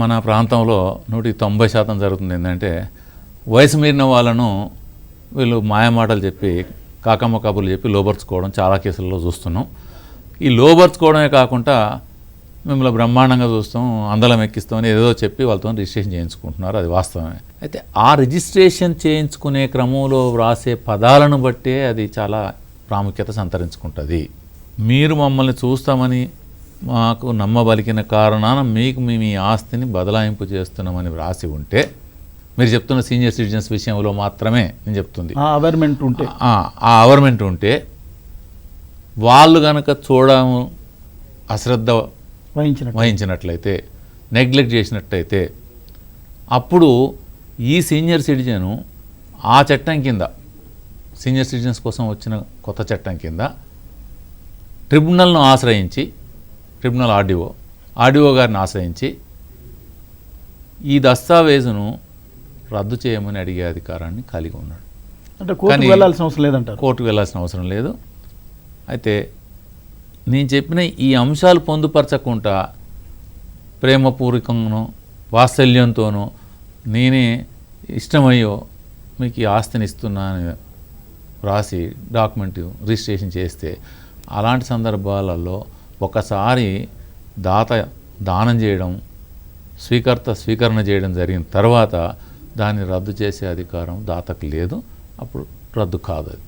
మన ప్రాంతంలో నూటి తొంభై శాతం జరుగుతుంది ఏంటంటే వయసు మీరిన వాళ్ళను వీళ్ళు మాయమాటలు చెప్పి కాకమ్మ కబుర్లు చెప్పి లోబర్చుకోవడం చాలా కేసుల్లో చూస్తున్నాం. ఈ లోబర్చుకోవడమే కాకుండా మిమ్మల్ని బ్రహ్మాండంగా చూస్తాం అందలం ఎక్కిస్తామని ఏదో చెప్పి వాళ్ళతో రిజిస్ట్రేషన్ చేయించుకుంటున్నారు. అది వాస్తవమే. అయితే ఆ రిజిస్ట్రేషన్ చేయించుకునే క్రమంలో వ్రాసే పదాలను బట్టే అది చాలా ప్రాముఖ్యత సంతరించుకుంటుంది. మీరు మమ్మల్ని చూస్తామని మాకు నమ్మబలికిన కారణాన మీకు మేము ఈ ఆస్తిని బదలాయింపు చేస్తున్నామని వ్రాసి ఉంటే మీరు చెప్తున్న సీనియర్ సిటిజన్స్ విషయంలో మాత్రమే నేను చెప్తుంది. ఆ అవర్మెంట్ ఉంటే. ఆ అవర్మెంట్ ఉంటే వాళ్ళు గనక చూడము అశ్రద్ధ వహించినట్టు వహించినట్లయితే నెగ్లెక్ట్ చేసినట్లయితే అప్పుడు ఈ సీనియర్ సిటిజను ఆ చట్టం కింద సీనియర్ సిటిజన్స్ కోసం వచ్చిన కొత్త చట్టం కింద ట్రిబ్యునల్ను ఆశ్రయించి ట్రిబ్యునల్ ఆర్డీఓ ఆర్డీఓ గారిని ఆశ్రయించి ఈ దస్తావేజును రద్దు చేయమని అడిగే అధికారాన్ని కలిగి ఉన్నాడు. అంటే కోర్టుకు వెళ్ళాల్సిన అవసరం లేదంటారు? కోర్టుకు వెళ్ళాల్సిన అవసరం లేదు. అయితే నేను చెప్పిన ఈ అంశాలు పొందుపరచకుండా ప్రేమపూర్వకంగానో వాత్సల్యంతోనో నేనే ఇష్టమయ్యో మీకు ఈ ఆస్తిని ఇస్తున్నాను రాసి డాక్యుమెంట్ రిజిస్ట్రేషన్ చేస్తే అలాంటి సందర్భాలలో ఒకసారి దాత దానం చేయడం స్వీకర్త స్వీకరణ చేయడం జరిగిన తర్వాత దాన్ని రద్దు చేసే అధికారం దాతకు లేదు. అప్పుడు రద్దు కాదు అది